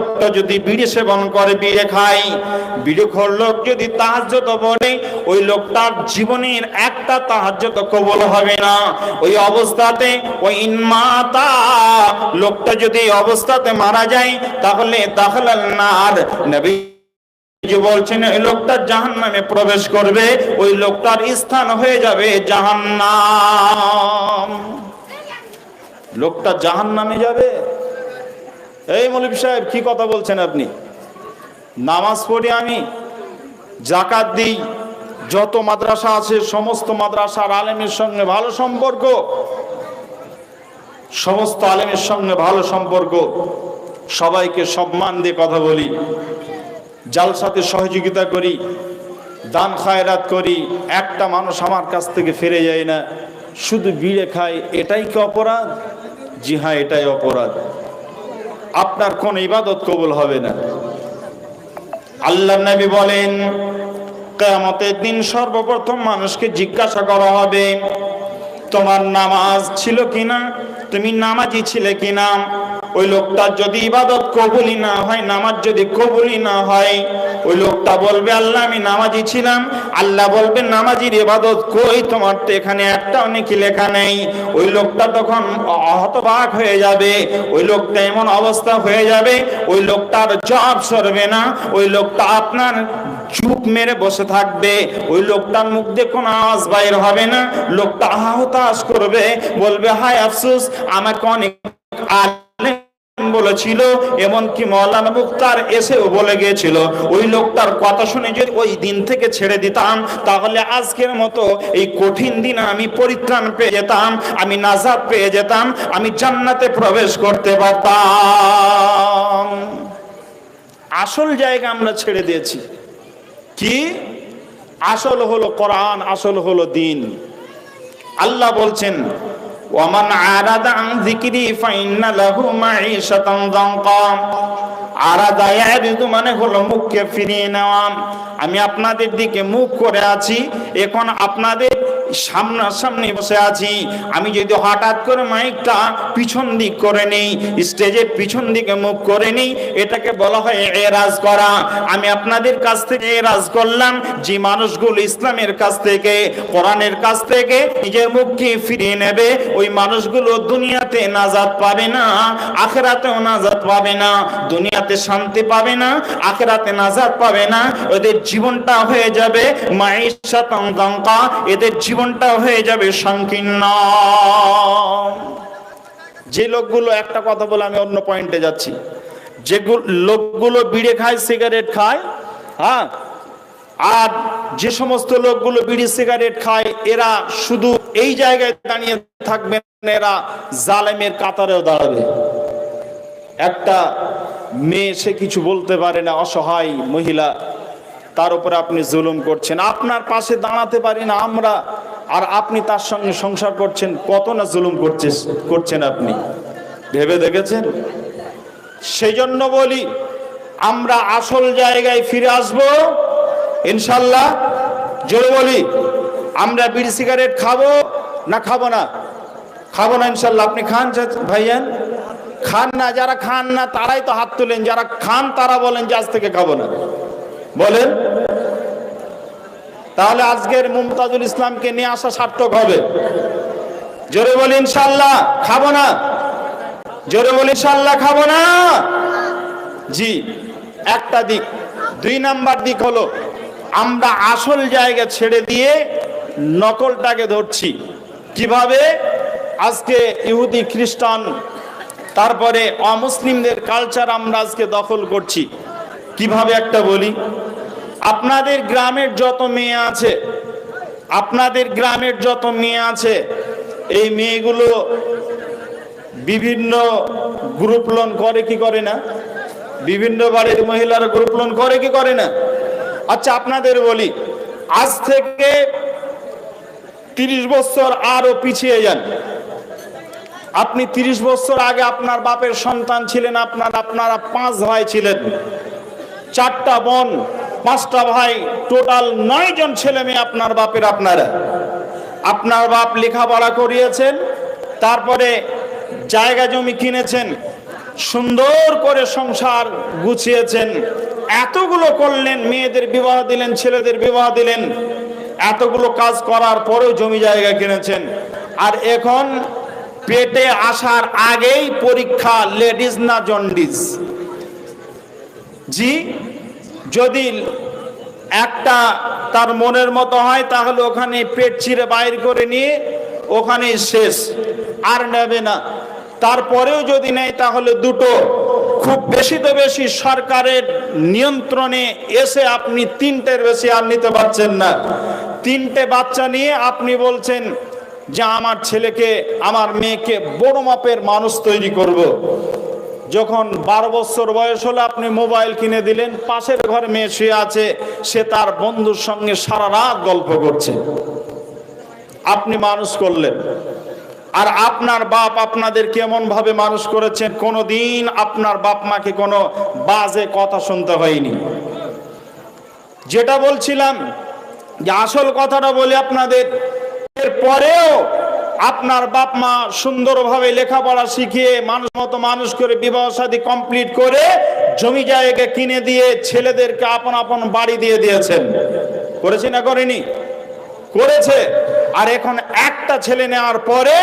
লোকটা যদি বিড়ি সেবন করে বিড়ে খায়। বিড়ি খোর লোক যদি তাহাজ্জত বলে ওই লোকটার জীবনের একটা তাহাজ্জত কবল হবে না। ওই অবস্থাতে, ওই ইনমাতা লোকটা যদি অবস্থাতে মারা যায়, তাহলে দাখলাল নার। নবী বলছেন, ওই লোকটা জাহান নামে প্রবেশ করবে, ওই লোকটার স্থান হয়ে যাবে জাহান্নাম। লোকটা জাহান নামে যাবে? এই মলিব সাহেব, কি কথা বলছেন আপনি? নামাজ পড়ি আমি জাকাত দিই। যত মাদ্রাসা আছে, সমস্ত মাদ্রাসার আলেমের সঙ্গে ভালো সম্পর্ক। সমস্ত আলেমের সঙ্গে ভালো সম্পর্ক। সবাইকে সম্মান দিয়ে কথা বলি। জালসাতে সহযোগিতা করি। দান খায়রাত করি। একটা মানুষ আমার কাছ থেকে ফিরে যায় না। শুধু বিড়ে খায়, এটাই কি অপরাধ? জি হ্যাঁ এটাই অপরাধ। আপনার কোন ইবাদত কবুল হবে না। আল্লাহ নবী বলেন, কেয়ামতের দিন সর্বপ্রথম মানুষকে জিজ্ঞাসা করা হবে, তোমার নামাজ ছিল কিনা, তুমি নামাজি ছিলে কিনা ওই লোকটার যদি ইবাদত কবুলি না হয়, নামাজ যদি কবুলি না হয়, ওই লোকটা বলবে, আল্লাহ, আমি নামাজি ছিলাম। আল্লাহ বলবে, নামাজির ইবাদত কই? তোমার তো এখানে একটা অনেকই লেখা নেই। ওই লোকটা তখন হতবাক হয়ে যাবে। ওই লোকটা এমন অবস্থা হয়ে যাবে, ওই লোকটার জব সরবে না। ওই লোকটা আপনার চুপ মেরে বসে থাকবে। ওই লোকটার মুখ দিয়ে কোনো আওয়াজ বাইর হবে না। লোকটা আহতাশ করবে, বলবে, হায় আফসোস, আমাকে অনেক আলেম বলেছিল, এমনকি মৌলানা মুক্তার এসেও বলে গিয়েছিল, ওই লোকটার কথা শুনে যদি ওই দিন থেকে ছেড়ে দিতাম, তাহলে আজকের মতো এই কঠিন দিন আমি পরিত্রাণ পেয়ে যেতাম, আমি নাজাদ পেয়ে যেতাম, আমি জান্নাতে প্রবেশ করতে পারতাম। আসল জায়গা আমরা ছেড়ে দিয়েছি। কি? আসল হলো কোরআন, আসল হলো দিন। আল্লাহ বলছেন ওয়ামান আরাদা আন যিকরি ফাইন্না লাহু মাঈশাতান যানকা আরাদা ইয়ারিদু মানে হলো মুখকে ফিরিয়ে নেওয়া। আমি আপনাদের দিকে মুখ করে আছি। এখন আপনাদের সামনাসামনি বসে আছি। আমি যদি হঠাৎ করে মাইকটা পিছন দিক করে নেই, স্টেজের পিছন দিকে মুখ করে নেই, এটাকে বলা হয় এরাজ করা। আমি আপনাদের কাছ থেকে এরাজ করলাম, যে মানুষগুলো ইসলামের কাছ থেকে, কোরআনের কাছ থেকে নিজের মুখকে ফিরিয়ে নেবে, ওই মানুষগুলো দুনিয়াতে নাজাত পাবে না, আখেরাতেও নাজাত পাবে না, দুনিয়াতে শান্তি পাবে না, আখেরাতে নাজাত পাবে না, ওদের জীবনটা হয়ে যাবে মাইশা তঙ্কা এদের জীবনটা হয়ে যাবে সংকীর্ণ। যে লোকগুলো, একটা কথা বলে আমি অন্য পয়েন্টে যাচ্ছি। যে লোকগুলো বিড়ে খায় সিগারেট খায় হ্যাঁ? আর যে সমস্ত লোকগুলো বিড়ি সিগারেট খায়, এরা শুধু এই জায়গায় দাঁড়িয়ে থাকবে এরা জালেমের কাতারেও দাঁড়াবে। একটা মেয়ে, সে কিছু বলতে পারে না, অসহায় মহিলা, তার উপরে আপনি জুলুম করছেন। আপনার পাশে দাঁড়াতে পারি না, আমরা আর আপনি তার সঙ্গে সংসার করছেন, কত না জুলুম করছে করছেন আপনি? ভেবে দেখেছেন? সেই জন্য বলি, আমরা আসল জায়গায় ফিরে আসব, ইনশাল্লাহ। জোরে বলি, আমরা বিড়ি সিগারেট খাব না খাব না? খাব না ইনশাল্লাহ। আপনি খান ভাইয়ান খান না, যারা খান না, তারাই তো হাত তুলেন। যারা খান, তারা বলেন যে আজ থেকে খাব না। বলেন। তাহলে আজকের মুমতাজুল ইসলামকে নিয়ে আসা সার্থক হবে। জোরে বলি ইনশাল্লাহ খাব না। জোরে বলি ইনশাল্লাহ খাব না। জি, একটা দিক। দুই নাম্বার দিক হলো, আমরা আসল জায়গা ছেড়ে দিয়ে নকলটাকে ধরছি। কীভাবে? আজকে ইহুদি খ্রিস্টান, তারপরে অমুসলিমদের কালচার আমরা আজকে দখল করছি। কীভাবে একটা বলি? আপনাদের গ্রামের যত মেয়ে আছে, আপনাদের গ্রামের যত মেয়ে আছে, এই মেয়েগুলো বিভিন্ন গ্রুপ লোন করে কি করে না? বিভিন্ন বাড়ির মহিলারা গ্রুপ লোন করে কি করে না? আচ্ছা আপনাদের বলি, আজ থেকে তিরিশ বছর আরও পিছিয়ে যান। আপনি তিরিশ বছর আগে আপনার বাপের সন্তান ছিলেন, আপনার আপনারা পাঁচ ভাই ছিলেন। চারটা বোন পাঁচটা ভাই টোটাল নয় জন ছেলে মেয়ে আপনার বাপের আপনারা। আপনার বাপ লেখাপড়া করিয়েছেন, তারপরে জায়গা জমি কিনেছেন, সুন্দর করে সংসার গুছিয়েছেন, এতগুলো করলেন, মেয়েদের বিবাহ দিলেন, ছেলেদের বিবাহ দিলেন, এতগুলো কাজ করার পরেও জমি জায়গা কিনেছেন। আর এখন পেটে আসার আগেই পরীক্ষা লেডিস না জন্ডিস? জি? যদি একটা তার মনের মতো হয়, তাহলে ওখানে পেট ছিঁড়ে বাইর করে নিয়ে ওখানে শেষ, আর নেবে না। তারপরেও যদি নেয়, তাহলে দুটো। খুব বেশি তো বেশি সরকারের নিয়ন্ত্রণে এসে আপনি তিনটের বেশি আর নিতে পারছেন না। তিনটে বাচ্চা নিয়ে আপনি বলছেন যে, আমার ছেলেকে, আমার মেয়েকে বড় মাপের মানুষ তৈরি করব। যখন বারো বছর বয়স হলে আপনি মোবাইল কিনে দিলেন, পাশের ঘরে মেয়ে শুয়ে আছে, সে তার বন্ধুর সঙ্গে সারা রাত গল্প করছে। আপনি মানুষ করলেন। আর আপনার বাপ আপনাদের কেমন ভাবে মানুষ করেছেন, কোনোদিন আপনার বাপ মাকে কোনো বাজে কথা শুনতে হয়নি। যেটা বলছিলাম, যে আসল কথাটা বলি আপনাদের এর পরেও আপনার বাপ মা সুন্দরভাবে লেখাপড়া শিখিয়ে মানুষ মতো মানুষ করে বিবাহ শাদী কমপ্লিট করে জমি জায়গা কিনে দিয়ে ছেলেদেরকে আপন আপন বাড়ি দিয়ে দিয়েছেন। করেছি না করেনি? করেছে। আর এখন একটা ছেলে নেওয়ার পরে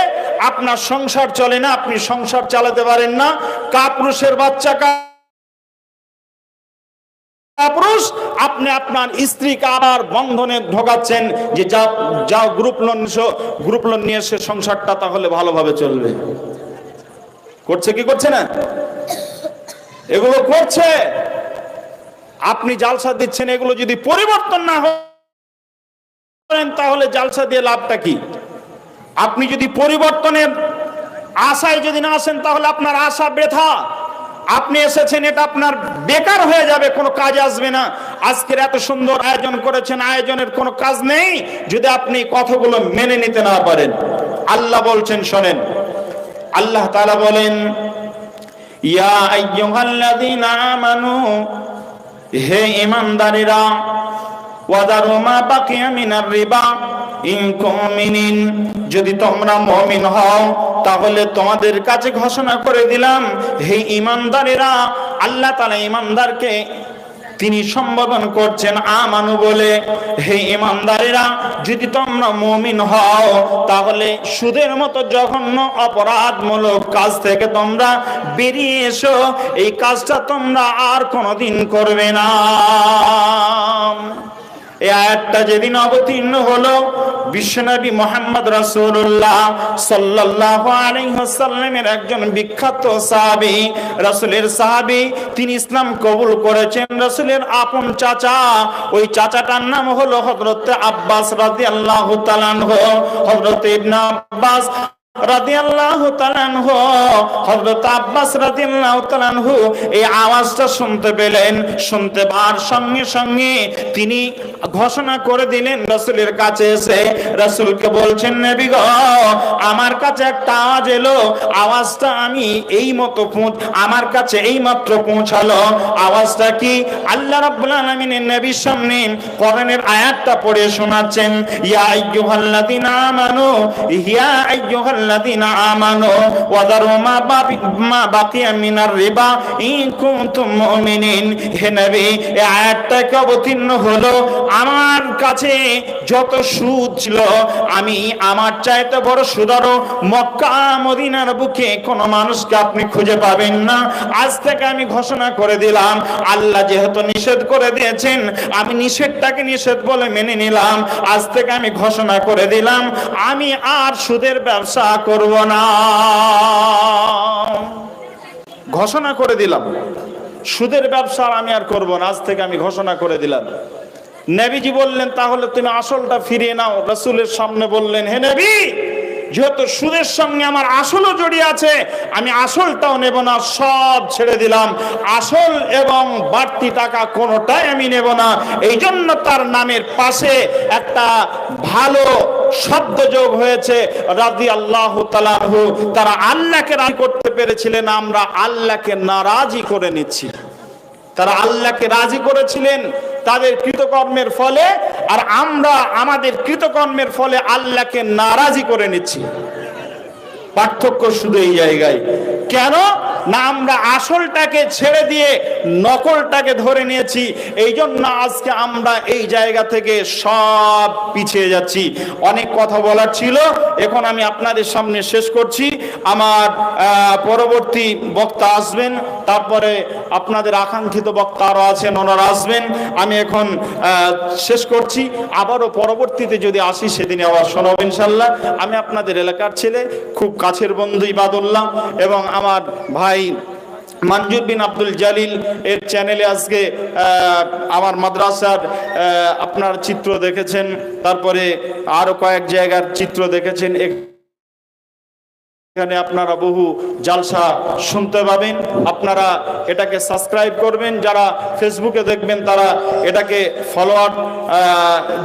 আপনার সংসার চলে না, আপনি সংসার চালাতে পারেন না। কাপুরুষের বাচ্চা কা পুরুষ আপনি আপনার স্ত্রীকে আবার বন্ধনে ঢোকাচ্ছেন যে যা যাও গ্রুপ লোন গ্রুপ লোন নিয়ে সে সংসারটা তাহলে ভালোভাবে চলবে। করছে কি করছে না? এগুলো করছে। আপনি জালসা দিচ্ছেন, এগুলো যদি পরিবর্তন না করেন তাহলে জালসা দিয়ে লাভটা কি? আপনি যদি পরিবর্তনের আশায় যদি না আসেন, তাহলে আপনার আশা বৃথা। আপনি এসেছেন, এটা আপনার বেকার হয়ে যাবে, কোনো কাজ আসবে না। আজকের এত সুন্দর আয়োজন করেছেন, আয়োজনের কোনো কাজ নেই, যদি আপনি কথাগুলো মেনে নিতে না পারেন। আল্লাহ বলছেন, শোনেন। আল্লাহ তালা বলেন, ইয়া হে মা যদি তোমরা মমিন হও, তাহলে তোমাদের কাছে ঘোষণা করে দিলাম, হে ইমানদারেরা, আল্লাহ তাআলা ঈমানদারকে তিনি সম্বোধন করছেন আমানু বলে, হে ইমানদারেরা, যদি তোমরা মমিন হও, তাহলে সুদের মতো জঘন্য অপরাধমূলক কাজ থেকে তোমরা বেরিয়ে এসো, এই কাজটা তোমরা আর কোনোদিন করবে না। এই আয়াতটা যেদিন অবতীর্ণ হলো, বিশ্বনবী মোহাম্মদ রাসূলুল্লাহ সাল্লাল্লাহু আলাইহি ওয়াসাল্লামের একজন বিখ্যাত সাহাবী, রাসূলের সাহাবী, তিনি ইসলাম কবুল করেছেন রাসূলের আপন চাচা। ওই চাচাটার নাম হলো হযরত আব্বাস রাদিয়াল্লাহু তাআলা হযরত ইবনে আব্বাস এই আমার কাছে একটা আওয়াজ এলো। আওয়াজটা আমি এই মতো আমার কাছে এই মাত্র পৌঁছালো। আওয়াজটা কি? আল্লাহ রাব্বুল আলামিনের নবীর সামনে কোরআনের আয়াতটা পড়ে শোনাচ্ছেন, ইয়া আইয়ুহাল্লাযীনা আমানু, ইয়া আইয়ুহাল্লাযীনা আমানু ওয়াদারু মা বাকি মা বাকিয়া মিনার রিবা। হে নবী এই আয়াতটাকে অবতীর্ণ হলো, আমার কাছে যত সুদ ছিল, আমি আমার চাইতে বড় সুদারো মক্কা, মদিনার বুকে কোনো মানুষকে আপনি খুঁজে পাবেন না। আজ থেকে আমি ঘোষণা করে দিলাম, আল্লাহ যেহেতু নিষেধ করে দিয়েছেন, আমি নিষেধটাকে নিষেধ বলে মেনে নিলাম। আজ থেকে আমি ঘোষণা করে দিলাম, আমি আর সুদের ব্যবসা করব না। ঘোষণা করে দিলাম। সুদের ব্যবসা আমি আর করব না, আজ থেকে আমি ঘোষণা করে দিলাম। নেবিজি বললেন, তাহলে তুমি আসলটা ফিরিয়ে নাও। রসুলের সামনে বললেন, হে নেবি, যেহেতু সুদের সঙ্গে আমার আসলও জড়িয়ে আছে, আমি আসলটাও নেব না, সব ছেড়ে দিলাম। আসল এবং বাড়তি টাকা কোনোটাই আমি নেব না। এই জন্য তার নামের পাশে একটা ভালো শব্দ যোগ হয়েছে রাজি আল্লাহ তালাহু তারা আল্লাহকে রাজি করতে পেরেছিলেন, আমরা আল্লাহকে নারাজি করে নিচ্ছি। তারা আল্লাহকে রাজি করেছিলেন, তাদের কৃতকর্মের ফলে, আর আমরা আমাদের কৃতকর্মের ফলে আল্লাহকে নারাজি করে নিচ্ছি। পার্থক্য শুধু এই জায়গায়। কেন? না, আমরা আসলটাকে ছেড়ে দিয়ে নকলটাকে ধরে নিয়েছি। এই জন্য আজকে আমরা এই জায়গা থেকে সব পিছিয়ে যাচ্ছি। অনেক কথা বলার ছিল, এখন আমি আপনাদের সামনে শেষ করছি। আমার পরবর্তী বক্তা আসবেন। তারপরে আপনাদের আকাঙ্ক্ষিত বক্তা আরও আছেন, ওনারা আসবেন। আমি এখন শেষ করছি। আবারও পরবর্তীতে যদি আসি, সেদিনে আবার শোনাব ইনশাল্লাহ আমি আপনাদের এলাকার ছেলে, খুব কাছের বন্ধু ইবাদুল্লাহ এবং আমার ভাই মঞ্জুর বিন আব্দুল জালিল এর চ্যানেলে আজকে আমার মাদ্রাসার আপনার চিত্র দেখেছেন। তারপরে আরও কয়েক জায়গার চিত্র দেখেছেন। এখানে আপনারা বহু জালসা শুনতে পাবেন। আপনারা এটাকে সাবস্ক্রাইব করবেন। যারা ফেসবুকে দেখবেন, তারা এটাকে ফলোয়ার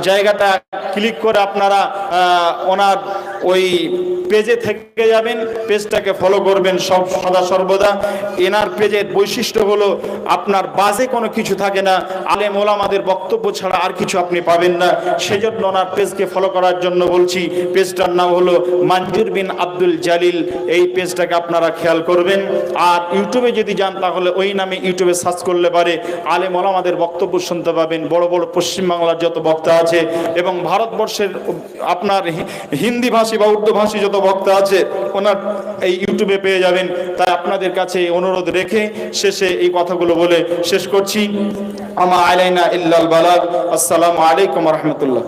জায়গাটা ক্লিক করে আপনারা ওনার ওই পেজে থেকে যাবেন, পেজটাকে ফলো করবেন সব সদা সর্বদা। এনার পেজের বৈশিষ্ট্য হলো আপনার বাজে কোনো কিছু থাকে না, আলেম ওলামাদের বক্তব্য ছাড়া আর কিছু আপনি পাবেন না। সেজন্য ওনার পেজকে ফলো করার জন্য বলছি, পেজটার নাম হলো মানজুর বিন আব্দুল জালিল। এই পেজটাকে আপনারা খেয়াল করবেন। আর ইউটিউবে যদি যান, তাহলে ওই নামে ইউটিউবে সার্চ করলে পারে আলেম ওলামাদের বক্তব্য শুনতে পাবেন। বড় বড় পশ্চিমবাংলার যত বক্তা আছে এবং ভারতবর্ষের আপনার হিন্দি ভাষী বা উর্দু ভাষী যত বক্তা আছে, ওনার এই ইউটিউবে পেয়ে যাবেন। তাই আপনাদের কাছে অনুরোধ রেখে শেষে এই কথাগুলো বলে শেষ করছি। আমা আলাইনা ইল্লাল বালাগ। আসসালামু আলাইকুম রহমতুল্লাহ।